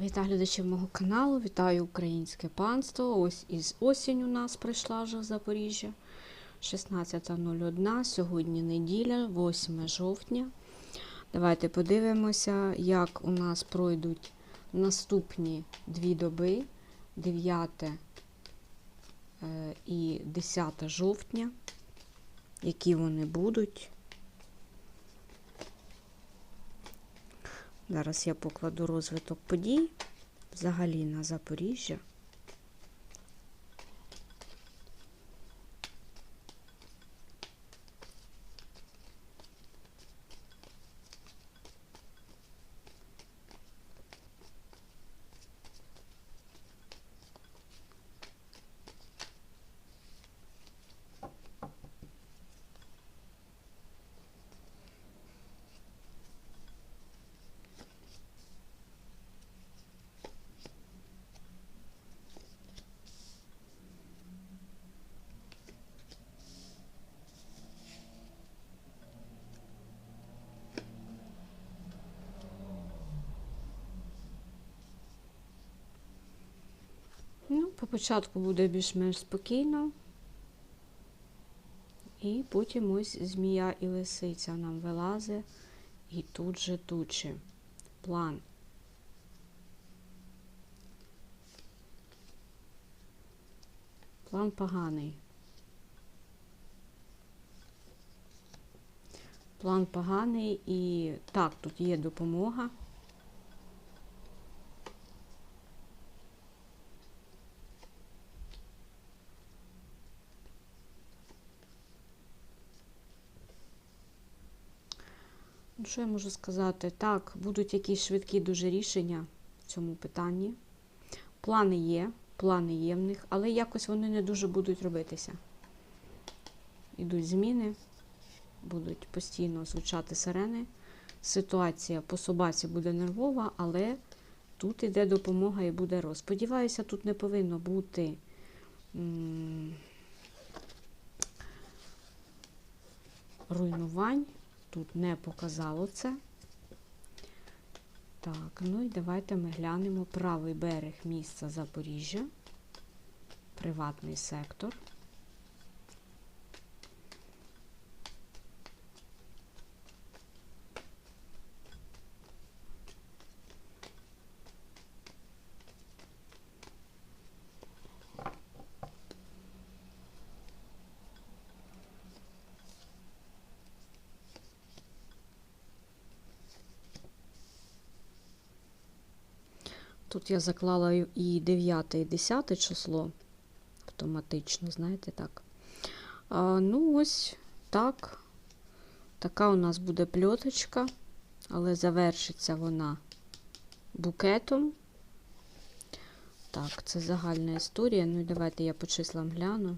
Вітаю глядачів мого каналу, вітаю українське панство. Ось із осінь у нас прийшла вже в Запоріжжя. 16.01. Сьогодні неділя, 8 жовтня. Давайте подивимося, як у нас пройдуть наступні дві доби, 9 е, і 10 жовтня, які вони будуть. Зараз я покладу розвиток подій взагалі на Запоріжжя. Ну, по початку буде більш-менш спокійно. І потім ось змія і лисиця нам вилазить. І тут же тучі. План. План поганий. План поганий і так, тут є допомога. Ну, що я можу сказати? Так, будуть якісь швидкі дуже рішення в цьому питанні. Плани є, плани є в них, але якось вони не дуже будуть робитися. Ідуть зміни, будуть постійно звучати сирени. Ситуація по собаці буде нервова, але тут іде допомога і буде роз. Сподіваюся, тут не повинно бути. Руйнувань тут не показало це. Так, ну і давайте ми глянемо правий берег міста Запоріжжя, приватний сектор. Я заклала і 9, і 10 число автоматично, знаєте, так. А, ну, ось так. Така у нас буде пльоточка, але завершиться вона букетом. Так, це загальна історія. Ну і давайте я по числам гляну.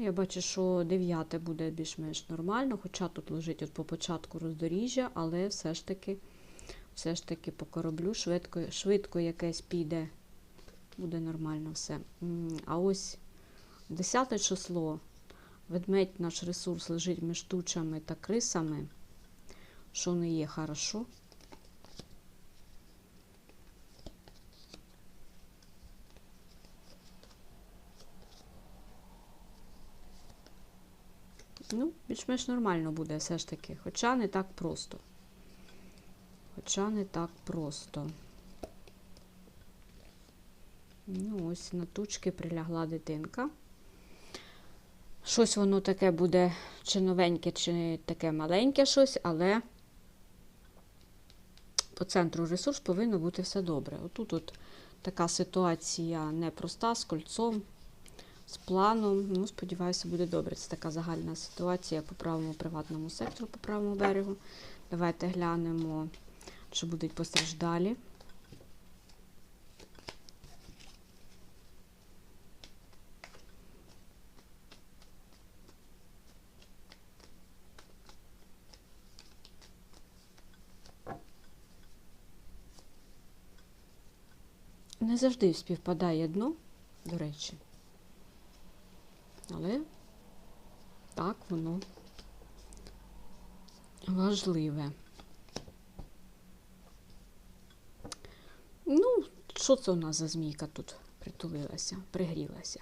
Я бачу, що 9 буде більш-менш нормально, хоча тут лежить от по початку роздоріжжя, але все ж таки все ж таки по кораблю швидко, швидко якесь піде, буде нормально все. А ось 10 число. Ведмедь наш ресурс лежить між тучами та крисами, що не є хорошо. Ну, більш-менш нормально буде все ж таки. Хоча не так просто. Хоча не так просто. Ну, ось на тучки прилягла дитинка. Щось воно таке буде чи новеньке, чи таке маленьке щось, але по центру ресурс повинно бути все добре. Отут от така ситуація непроста з кольцом. З планом. Ну, сподіваюся, буде добре. Це така загальна ситуація по правому приватному сектору, по правому берегу. Давайте глянемо, чи будуть постраждалі. Не завжди співпадає дно, до речі. Але так воно важливе. Ну, що це у нас за змійка тут притулилася, пригрілася?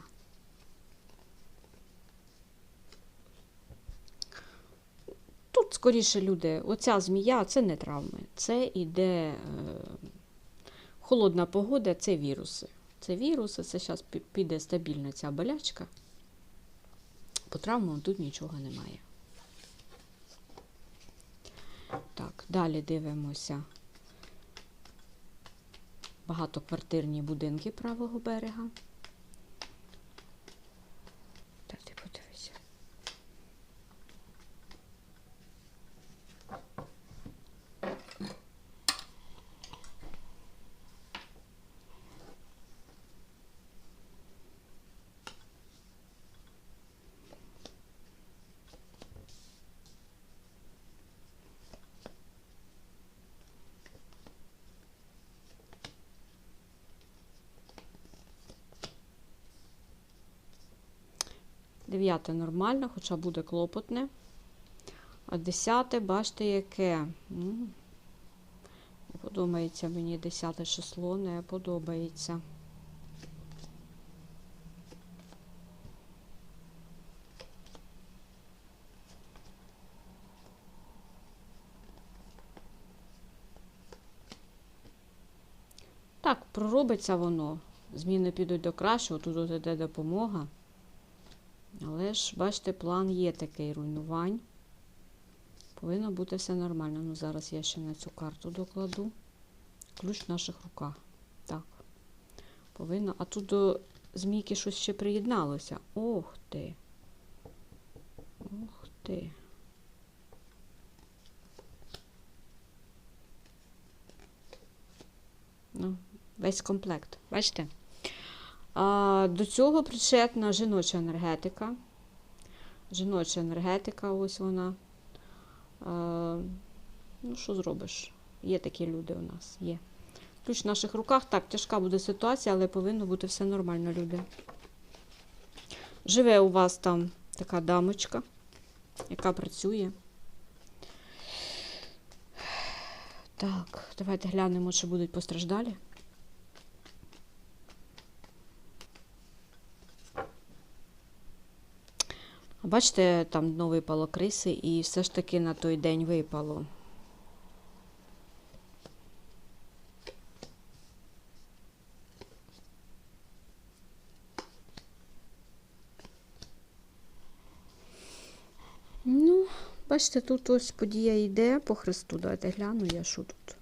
Тут скоріше люди, оця змія це не травми, це іде е, холодна погода, це віруси. Це віруси, це зараз піде стабільно ця болячка. По травмам тут нічого немає. Так, далі дивимося. Багатоквартирні будинки правого берега. Та ти подивися. Дев'яте нормально, хоча буде клопотне. А десяте, бачите, яке. Не подобається мені десяте число, не подобається. Так, проробиться воно. Зміни підуть до кращого, тут іде допомога. Але ж, бачите, план є такий руйнувань. Повинно бути все нормально. Ну, зараз я ще на цю карту докладу. Ключ в наших руках. Так. Повинно. А тут до змійки щось ще приєдналося. Ох ти. Ох ти. Ну, весь комплект. Бачите? А, До цього причетна жіноча енергетика. Жіноча енергетика, ось вона. А, Ну, що зробиш? Є такі люди у нас, є. Ключ в наших руках. Так, тяжка буде ситуація, але повинно бути все нормально, люди. Живе у вас там така дамочка, яка працює. Так, давайте глянемо, чи будуть постраждалі. Бачите, там дно випало криси, і все ж таки на той день випало. Ну, бачите, тут ось подія йде по хресту. Давайте гляну я, що тут.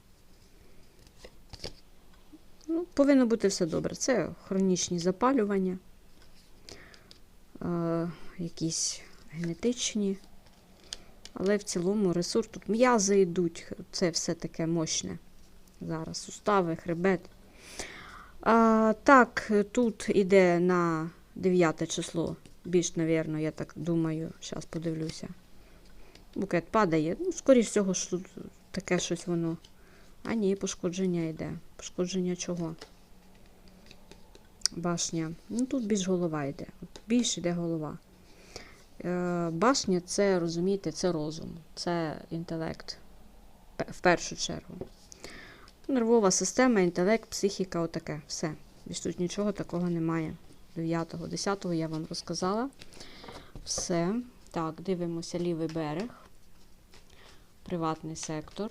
Ну, повинно бути все добре. Це хронічні запалювання. Якісь генетичні. Але в цілому ресурс тут м'язи йдуть, це все таке мощне. Зараз сустави, хребет. А, Так, тут іде на 9 число. Більш, навірно, я так думаю, зараз подивлюся. Букет падає. Ну, скоріш всього, що тут таке щось воно. А ні, пошкодження йде. Пошкодження чого? Башня. Ну, тут більш голова йде. Більш йде голова. Е, Башня це, розумієте, це розум, це інтелект. В першу чергу. Нервова система, інтелект, психіка, отаке. Все. Більш тут нічого такого немає. 9-го, 10-го я вам розказала. Все. Так, дивимося лівий берег. Приватний сектор.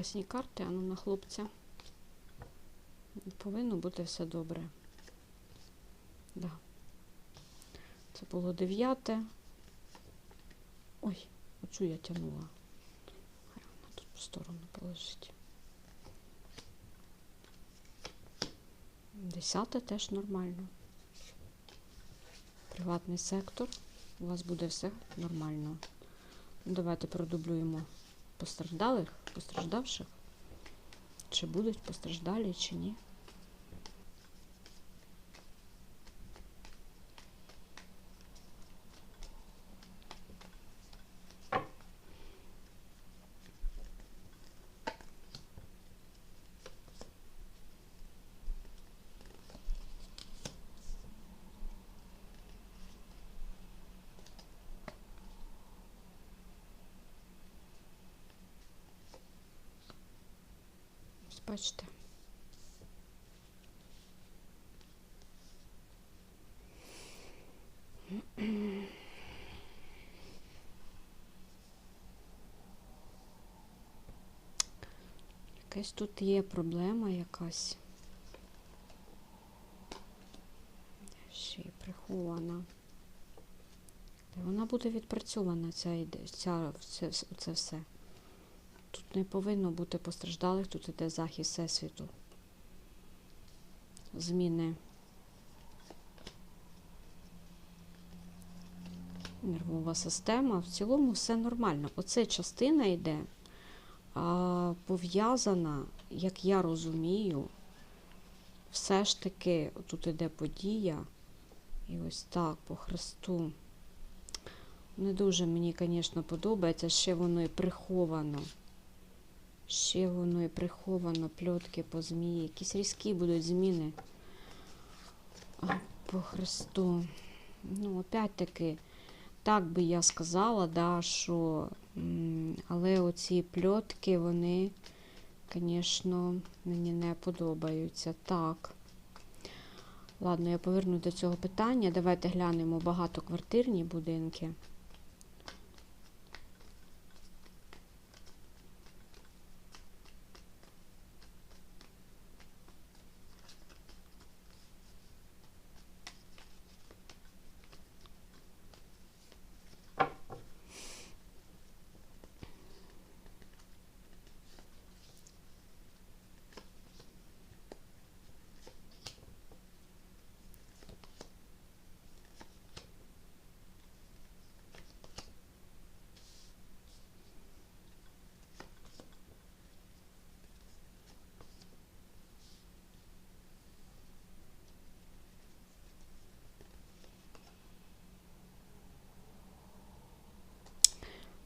Прекрасні карти, а ну на хлопця. Повинно бути все добре. Да. Це було дев'яте. Ой, оцю я тягнула. Хай вона тут в сторону полежить. Десяте теж нормально. Приватний сектор. У вас буде все нормально. Давайте продублюємо постраждалих, постраждавших. Чи будуть постраждалі, чи ні. Ось Бачите. Якась тут є проблема якась. Ще й прихована. Вона буде відпрацьована, ця, ця, це, це все. Не повинно бути постраждалих, тут іде захист всесвіту. Зміни. Нервова система. В цілому все нормально. Оце частина йде а, пов'язана, як я розумію, все ж таки тут іде подія. І ось так, по хресту. Не дуже мені, звісно, подобається, ще воно і приховано. Ще воно і приховано, пльотки по змії. Якісь різкі будуть зміни. По хресту. Ну, опять-таки, так би я сказала, да, що. Але оці пльотки, вони, звісно, мені не подобаються. Так. Ладно, я поверну до цього питання. Давайте глянемо багатоквартирні будинки.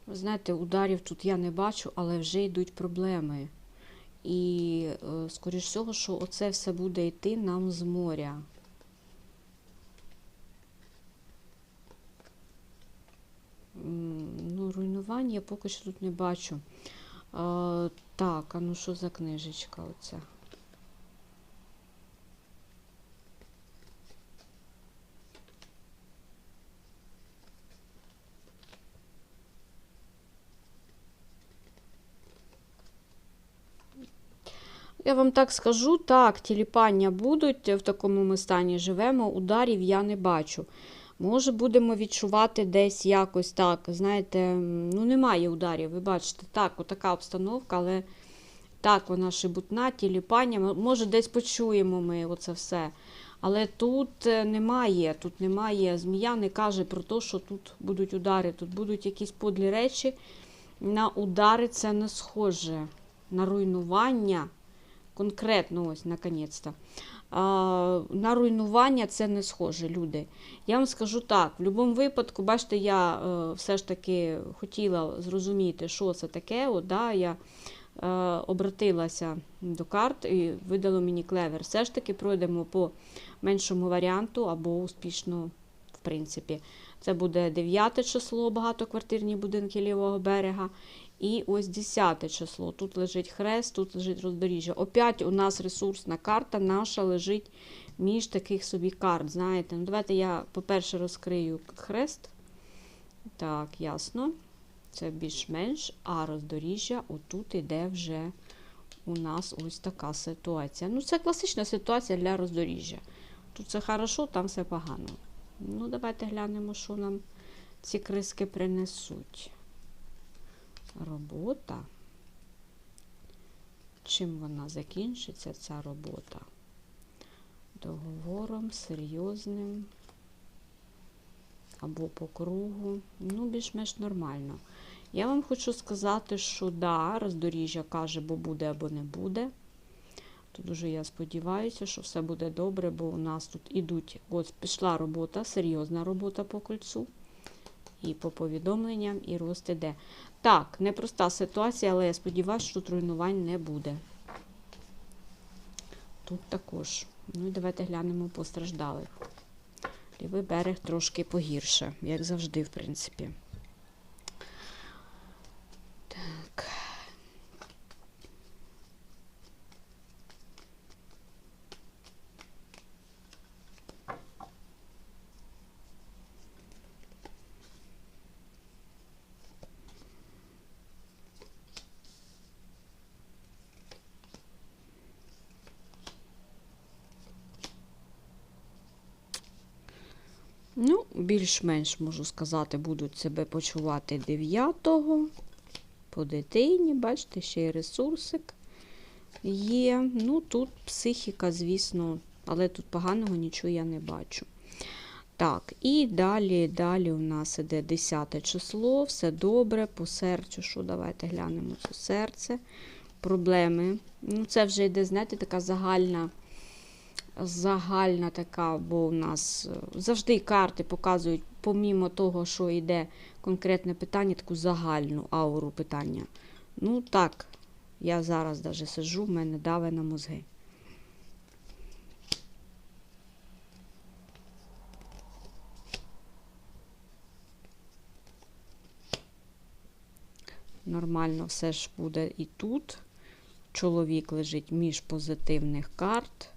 Знаєте, ударів тут я не бачу, але вже йдуть проблеми. І, е, скоріш всього, що оце все буде йти нам з моря. Ну, руйнування я поки що тут не бачу. Так, а ну що за книжечка оця? Я вам так скажу, так, тіліпання будуть, в такому ми стані живемо, ударів я не бачу. Може, будемо відчувати десь якось так. Знаєте, ну немає ударів, ви бачите, так, отака обстановка, але так, вона шибутна, тіліпання. Може, десь почуємо ми оце все. Але тут е, немає, тут немає. Змія не каже про те, що тут будуть удари, тут будуть якісь подлі речі. На удари це не схоже. На руйнування. Конкретно, ось, наконець-то. На руйнування це не схоже, люди. Я вам скажу так: в будь-якому випадку, бачите, я е, все ж таки хотіла зрозуміти, що це таке. От, да, я е, обратилася до карт і видало мені клевер. Все ж таки пройдемо по меншому варіанту або успішно, принципі. Це буде 9 число, багатоквартирні будинки лівого берега. І ось 10 число. Тут лежить хрест, тут лежить роздоріжжя. Опять у нас ресурсна карта наша лежить між таких собі карт. Знаєте, ну давайте я, по-перше, розкрию хрест. Так, ясно. Це більш-менш, а роздоріжжя отут іде вже у нас ось така ситуація. Ну, це класична ситуація для роздоріжжя. Тут все хорошо, там все погано. Ну, давайте глянемо, що нам ці криски принесуть. Робота. Чим вона закінчиться, ця робота? Договором, серйозним або по кругу. Ну, більш-менш нормально. Я вам хочу сказати, що да, роздоріжжя каже, бо буде або не буде. То дуже я сподіваюся, що все буде добре, бо у нас тут ідуть, ось пішла робота, серйозна робота по кольцу. І по повідомленням, і рост іде. Так, непроста ситуація, але я сподіваюся, що тут руйнувань не буде. Тут також. Ну і давайте глянемо постраждалих. Лівий берег трошки погірше, як завжди, в принципі. Так. Ну, більш-менш, можу сказати, будуть себе почувати 9-го. По дитині, бачите, ще й ресурсик є. Ну, тут психіка, звісно, але тут поганого нічого я не бачу. Так, і далі, далі у нас іде 10 число, все добре, по серцю. Що, давайте глянемо це серце. Проблеми. Ну, це вже йде, знаєте, така загальна загальна така, бо у нас е, завжди карти показують, помімо того, що йде конкретне питання, таку загальну ауру питання. Ну так, я зараз навіть сиджу, в мене даве на мозги. Нормально все ж буде і тут. Чоловік лежить між позитивних карт.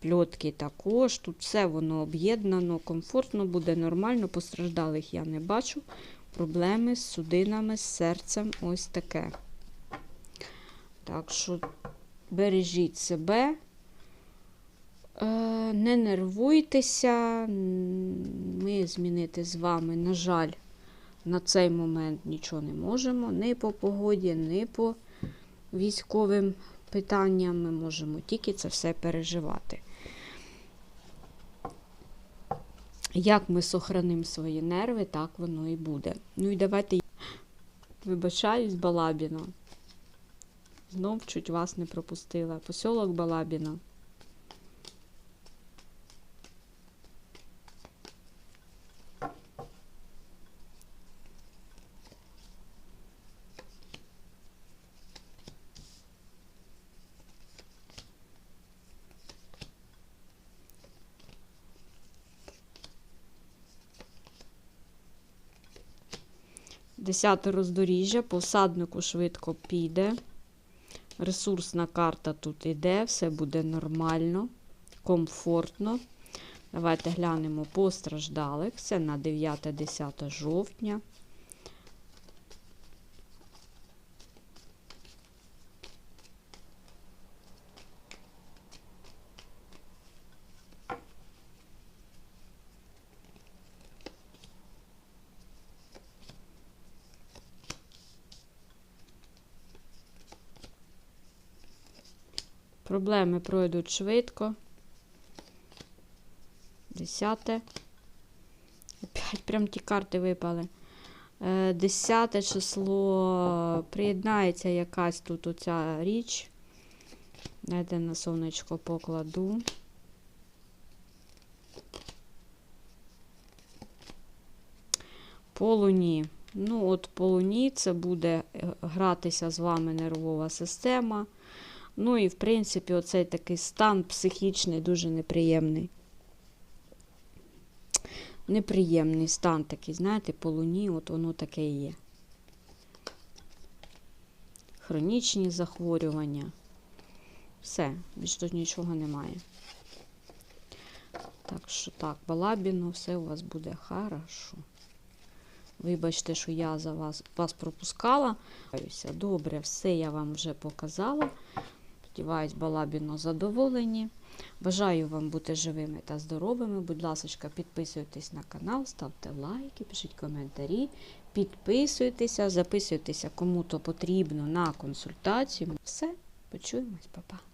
Пльотки також. Тут все воно об'єднано, комфортно буде, нормально. Постраждалих я не бачу. Проблеми з судинами, з серцем ось таке. Так що бережіть себе, е, не нервуйтеся. Ми змінити з вами, на жаль, на цей момент нічого не можемо. Ні по погоді, ні по військовим питанням. Ми можемо тільки це все переживати. Як ми сохранимо свої нерви, так воно і буде. Ну і давайте вибачаюсь, Балабіно. Знов чуть вас не пропустила. Посілок Балабіно. Десяте роздоріжжя, по всаднику швидко піде. Ресурсна карта тут іде, все буде нормально, комфортно. Давайте глянемо постраждалих. Це на 9-10 жовтня. Проблеми пройдуть швидко. Десяте. Опять прям ті карти випали. Е, десяте число приєднається якась тут оця річ. Дайте на сонечко покладу. По луні. Ну, от по луні це буде е, гратися з вами нервова система. Ну і, в принципі, оцей такий стан психічний, дуже неприємний. Неприємний стан такий, знаєте, по луні, от воно таке є. Хронічні захворювання. Все, більш тут нічого немає. Так що так, балабіно, все у вас буде хорошо. Вибачте, що я за вас вас пропускала. Добре, все я вам вже показала. Сподіваюсь, балабіно задоволені. Бажаю вам бути живими та здоровими. Будь ласка, підписуйтесь на канал, ставте лайки, пишіть коментарі, підписуйтеся, записуйтеся кому-то потрібно на консультацію. Все, почуємось, па-па.